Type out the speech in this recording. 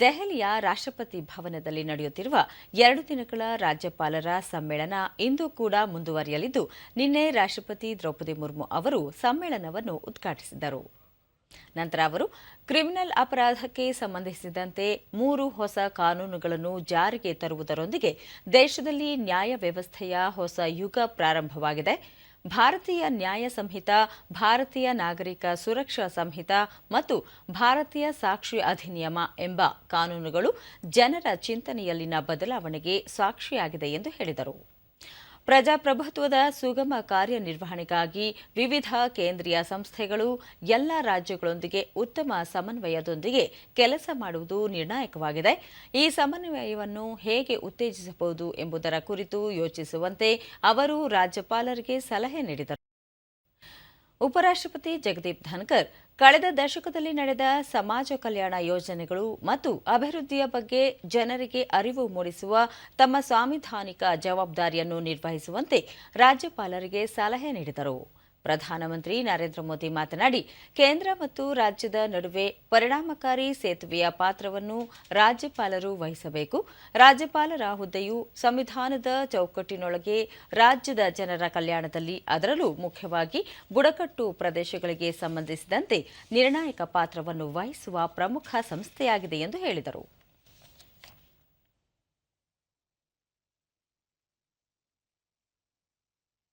ದೆಹಲಿಯ ರಾಷ್ಟ್ರಪತಿ ಭವನದಲ್ಲಿ ನಡೆಯುತ್ತಿರುವ ಎರಡು ದಿನಗಳ ರಾಜ್ಯಪಾಲರ ಸಮ್ಮೇಳನ ಇಂದು ಕೂಡ ಮುಂದುವರಿಯಲಿದ್ದು, ನಿನ್ನೆ ರಾಷ್ಟ್ರಪತಿ ದ್ರೌಪದಿ ಮುರ್ಮು ಅವರು ಸಮ್ಮೇಳನವನ್ನು ಉದ್ಘಾಟಿಸಿದರು. ನಂತರ ಅವರು ಕ್ರಿಮಿನಲ್ ಅಪರಾಧಕ್ಕೆ ಸಂಬಂಧಿಸಿದಂತೆ ಮೂರು ಹೊಸ ಕಾನೂನುಗಳನ್ನು ಜಾರಿಗೆ ತರುವುದರೊಂದಿಗೆ ದೇಶದಲ್ಲಿ ನ್ಯಾಯ ವ್ಯವಸ್ಥೆಯ ಹೊಸ ಯುಗ ಪ್ರಾರಂಭವಾಗಿದೆ. ಭಾರತೀಯ ನ್ಯಾಯ ಸಂಹಿತ, ಭಾರತೀಯ ನಾಗರಿಕ ಸುರಕ್ಷಾ ಸಂಹಿತ ಮತ್ತು ಭಾರತೀಯ ಸಾಕ್ಷಿ ಅಧಿನಿಯಮ ಎಂಬ ಕಾನೂನುಗಳು ಜನರ ಚಿಂತನೆಯಲ್ಲಿನ ಬದಲಾವಣೆಗೆ ಸಾಕ್ಷಿಯಾಗಿದೆ ಎಂದು ಹೇಳಿದರು. ಪ್ರಜಾಪ್ರಭುತ್ವದ ಸುಗಮ ಕಾರ್ಯನಿರ್ವಹಣೆಗಾಗಿ ವಿವಿಧ ಕೇಂದ್ರೀಯ ಸಂಸ್ಥೆಗಳು ಎಲ್ಲ ರಾಜ್ಯಗಳೊಂದಿಗೆ ಉತ್ತಮ ಸಮನ್ವಯದೊಂದಿಗೆ ಕೆಲಸ ಮಾಡುವುದು ನಿರ್ಣಾಯಕವಾಗಿದೆ. ಈ ಸಮನ್ವಯವನ್ನು ಹೇಗೆ ಉತ್ತೇಜಿಸಬಹುದು ಎಂಬುದರ ಕುರಿತು ಯೋಚಿಸುವಂತೆ ಅವರು ರಾಜ್ಯಪಾಲರಿಗೆ ಸಲಹೆ ನೀಡಿದರು. ಉಪರಾಷ್ಟ್ರಪತಿ ಜಗದೀಪ್ ಧನ್ಕರ್ ಕಳೆದ ದಶಕದಲ್ಲಿ ನಡೆದ ಸಮಾಜ ಕಲ್ಯಾಣ ಯೋಜನೆಗಳು ಮತ್ತು ಅಭಿವೃದ್ಧಿಯ ಬಗ್ಗೆ ಜನರಿಗೆ ಅರಿವು ಮೂಡಿಸುವ ತಮ್ಮ ಸಾಂವಿಧಾನಿಕ ಜವಾಬ್ದಾರಿಯನ್ನು ನಿರ್ವಹಿಸುವಂತೆ ರಾಜ್ಯಪಾಲರಿಗೆ ಸಲಹೆ ನೀಡಿದರು. ಪ್ರಧಾನಮಂತ್ರಿ ನರೇಂದ್ರ ಮೋದಿ ಮಾತನಾಡಿ, ಕೇಂದ್ರ ಮತ್ತು ರಾಜ್ಯದ ನಡುವೆ ಪರಿಣಾಮಕಾರಿ ಸೇತುವೆಯ ಪಾತ್ರವನ್ನು ರಾಜ್ಯಪಾಲರು ವಹಿಸಬೇಕು. ರಾಜ್ಯಪಾಲರ ಹುದ್ದೆಯು ಸಂವಿಧಾನದ ಚೌಕಟ್ಟಿನೊಳಗೆ ರಾಜ್ಯದ ಜನರ ಕಲ್ಯಾಣದಲ್ಲಿ ಅದರಲ್ಲೂ ಮುಖ್ಯವಾಗಿ ಬುಡಕಟ್ಟು ಪ್ರದೇಶಗಳಿಗೆ ಸಂಬಂಧಿಸಿದಂತೆ ನಿರ್ಣಾಯಕ ಪಾತ್ರವನ್ನು ವಹಿಸುವ ಪ್ರಮುಖ ಸಂಸ್ಥೆಯಾಗಿದೆ ಎಂದು ಹೇಳಿದರು.